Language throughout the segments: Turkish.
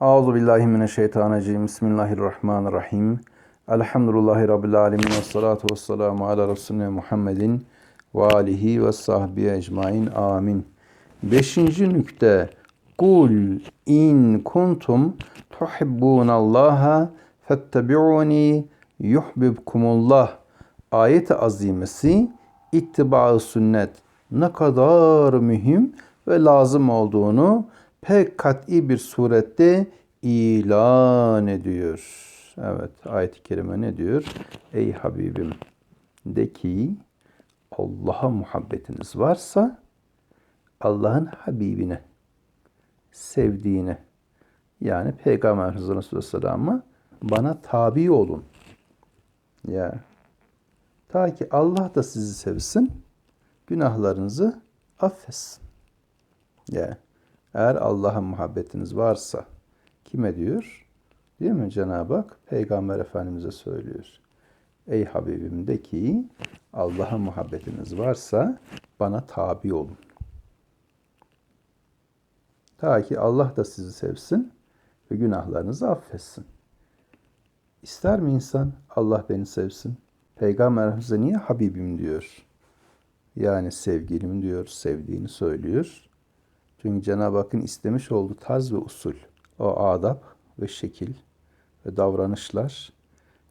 Euzu billahi mineşşeytanirracim. Bismillahirrahmanirrahim. Elhamdülillahi rabbil alamin ve salatu vesselamu ala resulina Muhammedin ve alihi ve sahbihi ecmaîn. Amin. Beşinci nükte. Kul in kuntum tuhibbunallaha fettebi'uni yuhbibkumullah. Ayet-i azimesi ittiba sünnet ne kadar mühim ve lazım olduğunu pek kat'i bir surette ilan ediyor. Evet ayet-i kerime ne diyor? Ey Habibim de ki Allah'a muhabbetiniz varsa Allah'ın Habibine, sevdiğine yani Peygamber Aleyhisselam'a bana tabi olun. Ya ta ki Allah da sizi sevsin, günahlarınızı affetsin. Ya eğer Allah'a muhabbetiniz varsa kime diyor? Değil mi Cenab-ı Hak? Peygamber Efendimiz'e söylüyor. Ey Habibim de ki Allah'a muhabbetiniz varsa bana tabi olun. Ta ki Allah da sizi sevsin ve günahlarınızı affetsin. İster mi insan Allah beni sevsin? Peygamber Efendimiz'e niye Habibim diyor? Yani sevgilim diyor, sevdiğini söylüyor. Çünkü Cenab-ı Hakk'ın istemiş olduğu tarz ve usul, o adab ve şekil ve davranışlar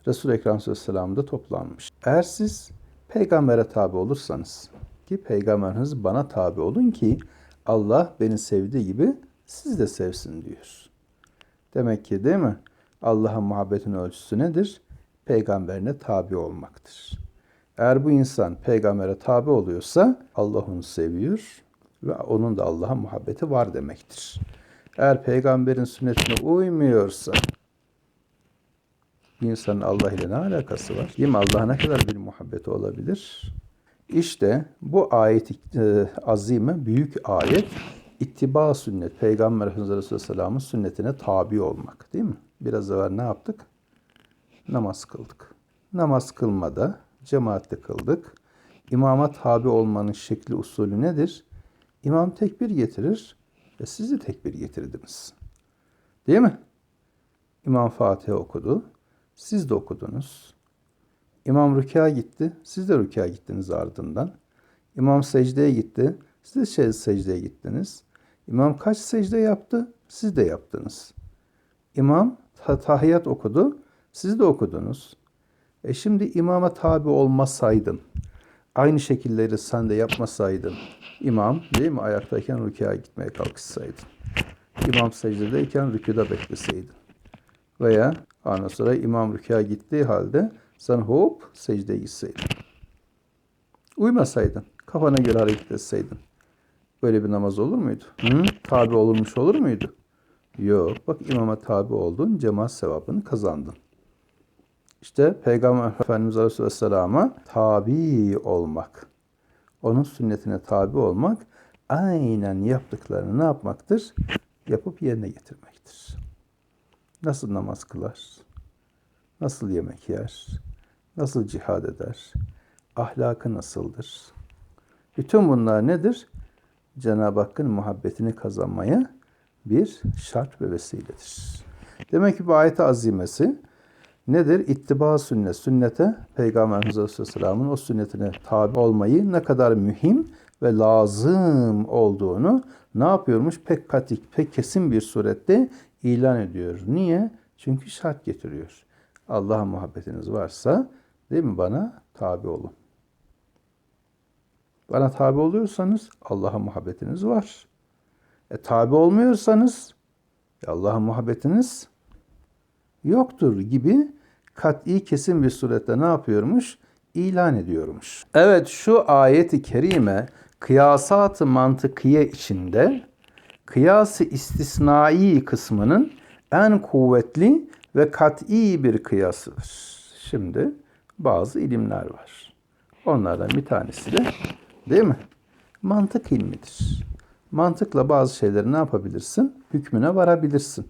Resul-i Ekrem Aleyhisselam'da toplanmış. Eğer siz peygambere tabi olursanız ki peygamberiniz bana tabi olun ki Allah beni sevdiği gibi siz de sevsin diyor. Demek ki değil mi? Allah'a muhabbetin ölçüsü nedir? Peygamberine tabi olmaktır. Eğer bu insan peygambere tabi oluyorsa Allah onu seviyor ve onun da Allah'a muhabbeti var demektir. Eğer peygamberin sünnetine uymuyorsa insanın Allah ile ne alakası var? Değil mi? Allah'a ne kadar bir muhabbeti olabilir? İşte bu ayet e, azime, büyük ayet ittiba sünnet, Peygamber Efendimiz Aleyhisselam'ın sünnetine tabi olmak değil mi? Biraz evvel ne yaptık? Namaz kıldık. Namaz kılmada cemaatle kıldık. İmama tabi olmanın şekli usulü nedir? İmam tekbir getirir ve siz de tekbir getirdiniz. Değil mi? İmam Fatiha okudu. Siz de okudunuz. İmam rükâ gitti. Siz de rükâ gittiniz ardından. İmam secdeye gitti. Siz de şey, secdeye gittiniz. İmam kaç secde yaptı? Siz de yaptınız. İmam tahiyat okudu. Siz de okudunuz. E şimdi imama tabi olmasaydın, aynı şekilleri sen de yapmasaydın, imam değil mi ayaktayken rükûa gitmeye kalkışsaydın, imam secdedeyken rüküda bekleseydin veya ondan sonra imam rükûa gittiği halde sen hop secdeye gitseydin. Uymasaydın, kafana göre hareket etseydin. Böyle bir namaz olur muydu? Hı? Tabi olurmuş olur muydu? Yok. Bak imama tabi oldun, cemaat sevabını kazandın. İşte Peygamber Efendimiz Aleyhisselam'a tabi olmak, onun sünnetine tabi olmak, aynen yaptıklarını ne yapmaktır? Yapıp yerine getirmektir. Nasıl namaz kılar? Nasıl yemek yer? Nasıl cihad eder? Ahlakı nasıldır? Bütün bunlar nedir? Cenab-ı Hakk'ın muhabbetini kazanmaya bir şart ve vesiledir. Demek ki bu ayet azimesi nedir? İttiba sünnet. Sünnete Peygamber Aleyhisselam'ın o sünnetine tabi olmayı ne kadar mühim ve lazım olduğunu ne yapıyormuş? Pek katik, pek kesin bir surette ilan ediyor. Niye? Çünkü şart getiriyor. Allah'a muhabbetiniz varsa değil mi bana tabi olun. Bana tabi oluyorsanız Allah'a muhabbetiniz var. E tabi olmuyorsanız Allah'a muhabbetiniz yoktur gibi kat'i kesin bir surette ne yapıyormuş? İlan ediyormuş. Evet şu ayeti kerime kıyasat-ı mantıkiye içinde kıyası istisnai kısmının en kuvvetli ve kat'i bir kıyasıdır. Şimdi bazı ilimler var. Onlardan bir tanesi de değil mi? Mantık ilmidir. Mantıkla bazı şeyleri ne yapabilirsin? Hükmüne varabilirsin.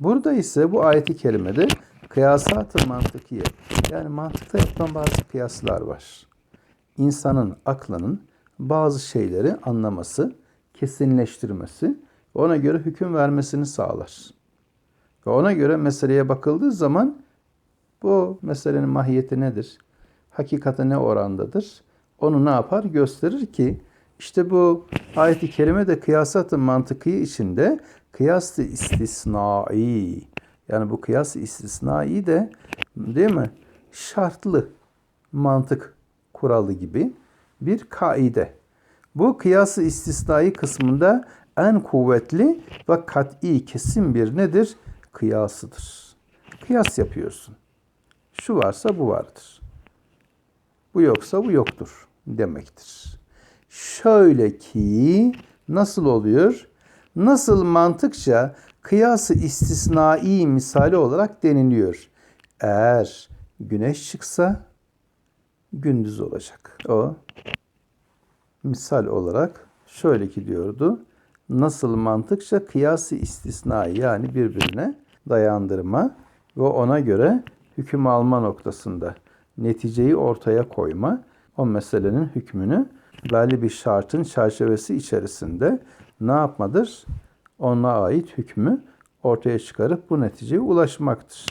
Burada ise bu ayeti kerimede kıyasat-ı mantıkiye yani mantıkta yapılan bazı kıyaslar var. İnsanın aklının bazı şeyleri anlaması, kesinleştirmesi, ona göre hüküm vermesini sağlar. Ve ona göre meseleye bakıldığı zaman bu meselenin mahiyeti nedir? Hakikate ne orandadır? Onu ne yapar? Gösterir ki işte bu ayet-i kerime de kıyasat-ı mantıkı içinde kıyas-ı istisnai yani bu kıyas istisnai de değil mi? Şartlı mantık kuralı gibi bir kaide. Bu kıyası istisnai kısmında en kuvvetli ve kat'i kesin bir nedir? Kıyasıdır. Kıyas yapıyorsun. Şu varsa bu vardır. Bu yoksa bu yoktur demektir. Şöyle ki nasıl oluyor? Nasıl mantıkça kıyası istisnai misali olarak deniliyor. Eğer güneş çıksa gündüz olacak. O misal olarak şöyle ki diyordu. Nasıl mantıkça kıyası istisnai yani birbirine dayandırma ve ona göre hüküm alma noktasında neticeyi ortaya koyma o meselenin hükmünü belli bir şartın çerçevesi içerisinde ne yapmadır? Ona ait hükmü ortaya çıkarıp bu neticeye ulaşmaktır.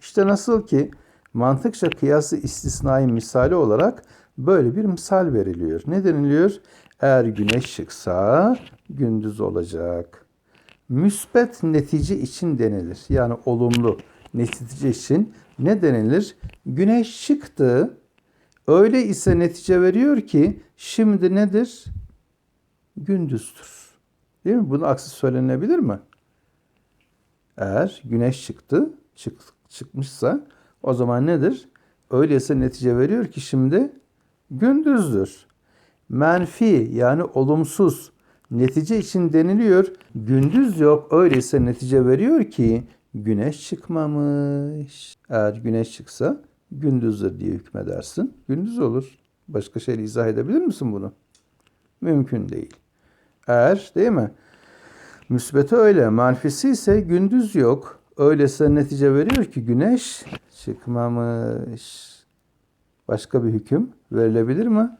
İşte nasıl ki mantıkça kıyası istisnai misali olarak böyle bir misal veriliyor. Ne deniliyor? Eğer güneş çıksa gündüz olacak. Müsbet netice için denilir. Yani olumlu netice için ne denilir? Güneş çıktı. Öyle ise netice veriyor ki şimdi nedir? Gündüzdür. Değil mi? Bunun aksi söylenebilir mi? Eğer güneş çıktı, çık, çıkmışsa o zaman nedir? Öyleyse netice veriyor ki şimdi gündüzdür. Menfi yani olumsuz netice için deniliyor. Gündüz yok. Öyleyse netice veriyor ki güneş çıkmamış. Eğer güneş çıksa gündüzdür diye hükmedersin. Gündüz olur. Başka şeyle izah edebilir misin bunu? Mümkün değil. Eğer değil mi? Müsbeti öyle. Manfisi ise gündüz yok. Öyleyse netice veriyor ki güneş çıkmamış. Başka bir hüküm verilebilir mi?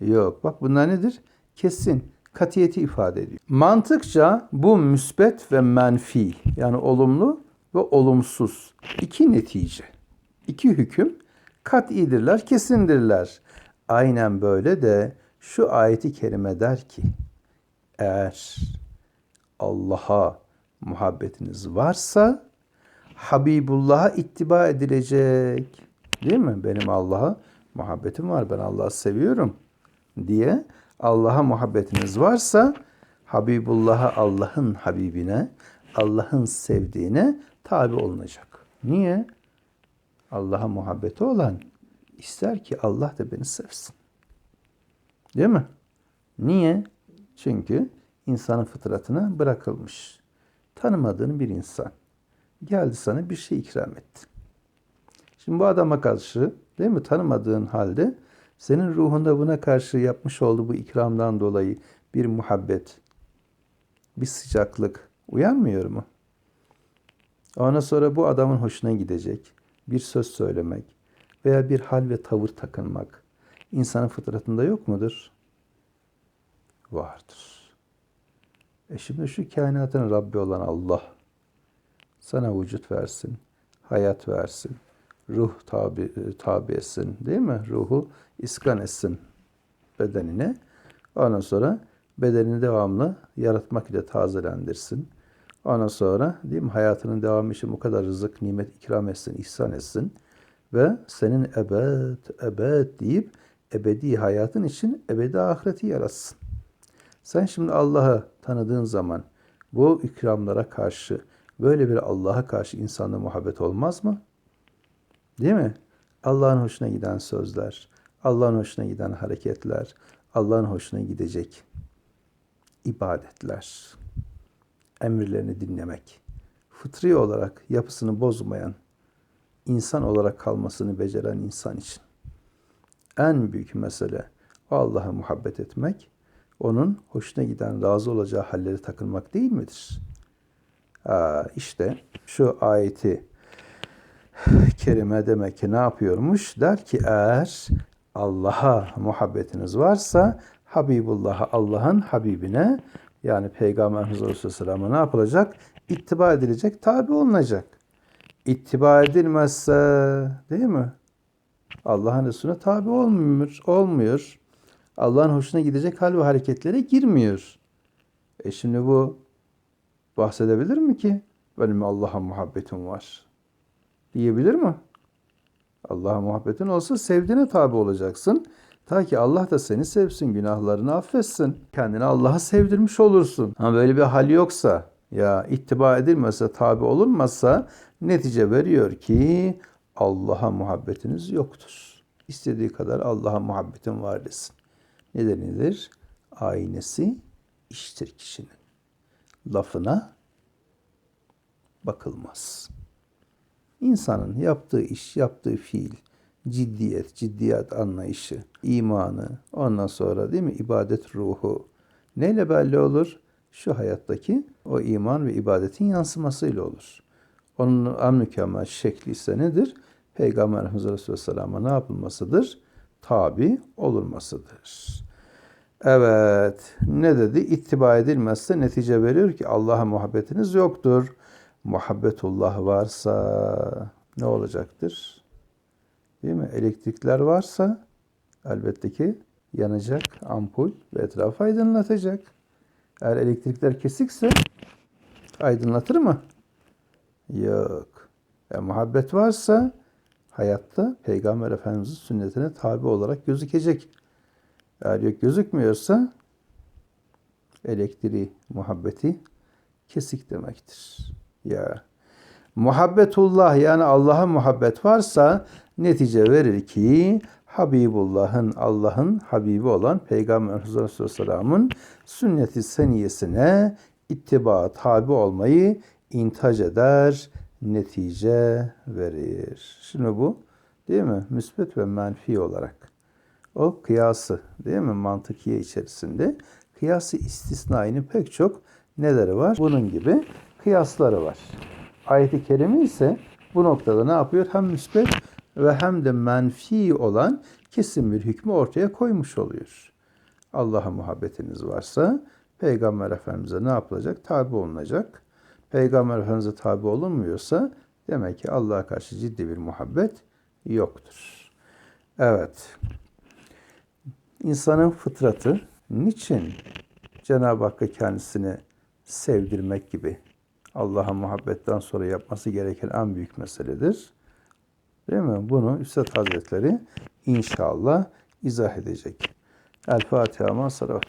Yok. Bak bunlar nedir? Kesin. Katiyeti ifade ediyor. Mantıkça bu müsbet ve menfi yani olumlu ve olumsuz iki netice, iki hüküm kat'idirler, kesindirler. Aynen böyle de şu ayeti kerime der ki eğer Allah'a muhabbetiniz varsa Habibullah'a ittiba edilecek. Değil mi? Benim Allah'a muhabbetim var. Ben Allah'ı seviyorum diye Allah'a muhabbetiniz varsa Habibullah'a Allah'ın Habibine, Allah'ın sevdiğine tabi olunacak. Niye? Allah'a muhabbeti olan ister ki Allah da beni sevsin. Değil mi? Niye? Çünkü insanın fıtratına bırakılmış. Tanımadığın bir insan geldi sana bir şey ikram etti. Şimdi bu adama karşı değil mi tanımadığın halde senin ruhunda buna karşı yapmış olduğu bu ikramdan dolayı bir muhabbet, bir sıcaklık uyanmıyor mu? Ondan sonra bu adamın hoşuna gidecek bir söz söylemek veya bir hal ve tavır takınmak insanın fıtratında yok mudur? Vardır. E şimdi şu kainatın Rabbi olan Allah sana vücut versin, hayat versin, ruh tabi, tabi etsin değil mi? Ruhu iskan etsin bedenine. Ondan sonra bedenini devamlı yaratmak ile tazelendirsin. Ondan sonra değil mi hayatının devamı için bu kadar rızık, nimet ikram etsin, ihsan etsin. Ve senin ebed, ebed deyip ebedi hayatın için ebedi ahireti yaratsın. Sen şimdi Allah'ı tanıdığın zaman bu ikramlara karşı böyle bir Allah'a karşı insanda muhabbet olmaz mı? Değil mi? Allah'ın hoşuna giden sözler, Allah'ın hoşuna giden hareketler, Allah'ın hoşuna gidecek ibadetler, emirlerini dinlemek, fıtri olarak yapısını bozmayan, insan olarak kalmasını beceren insan için en büyük mesele Allah'a muhabbet etmek, onun hoşuna giden, razı olacağı halleri takılmak değil midir? Aa, işte şu ayeti kerime demek ki ne yapıyormuş? Der ki eğer Allah'a muhabbetiniz varsa Habibullah'a Allah'ın Habibine yani Peygamber Aleyhisselam'a ne yapılacak? ittiba edilecek, tabi olunacak. İttiba edilmezse değil mi? Allah'ın Resulüne tabi olmuyor. olmuyor. Allah'ın hoşuna gidecek hal ve hareketlere girmiyor. E şimdi bu bahsedebilir mi ki? Benim Allah'a muhabbetim var. Diyebilir mi? Allah'a muhabbetin olsa sevdiğine tabi olacaksın. Ta ki Allah da seni sevsin, günahlarını affetsin. Kendini Allah'a sevdirmiş olursun. Ama böyle bir hal yoksa, ya ittiba edilmezse, tabi olunmazsa netice veriyor ki Allah'a muhabbetiniz yoktur. İstediği kadar Allah'a muhabbetin var desin. Nedenidir? Aynesi iştir kişinin. Lafına bakılmaz. İnsanın yaptığı iş, yaptığı fiil, ciddiyet, ciddiyet anlayışı, imanı, ondan sonra değil mi ibadet ruhu neyle belli olur? Şu hayattaki o iman ve ibadetin yansımasıyla olur. Onun en mükemmel şekli ise nedir? Peygamber Efendimiz Aleyhisselam'a ne yapılmasıdır? Tabi olunmasıdır. Evet, ne dedi? İttiba edilmezse netice veriyor ki Allah'a muhabbetiniz yoktur. Muhabbetullah varsa ne olacaktır? Değil mi? Elektrikler varsa elbette ki yanacak ampul ve etrafı aydınlatacak. Eğer elektrikler kesikse aydınlatır mı? Yok. E, muhabbet varsa hayatta Peygamber Efendimiz'in sünnetine tabi olarak gözükecek. Eğer yok gözükmüyorsa elektriği, muhabbeti kesik demektir. Ya muhabbetullah yani Allah'a muhabbet varsa netice verir ki Habibullah'ın Allah'ın Habibi olan Peygamber Aleyhisselam'ın sünneti seniyesine ittiba tabi olmayı intac eder, netice verir. Şimdi bu değil mi? Müsbet ve menfi olarak. O kıyası değil mi? Mantıkiye içerisinde. Kıyası istisnainin pek çok neleri var? Bunun gibi kıyasları var. Ayet-i Kerime ise bu noktada ne yapıyor? Hem müsbet ve hem de menfi olan kesin bir hükmü ortaya koymuş oluyor. Allah'a muhabbetiniz varsa Peygamber Efendimiz'e ne yapılacak? Tabi olunacak. Peygamber Efendimiz'e tabi olunmuyorsa demek ki Allah'a karşı ciddi bir muhabbet yoktur. Evet. İnsanın fıtratı niçin Cenab-ı Hakk'a kendisini sevdirmek gibi Allah'a muhabbetten sonra yapması gereken en büyük meseledir. Değil mi? Bunu Üstad Hazretleri inşallah izah edecek. El Fatiha ma salavat.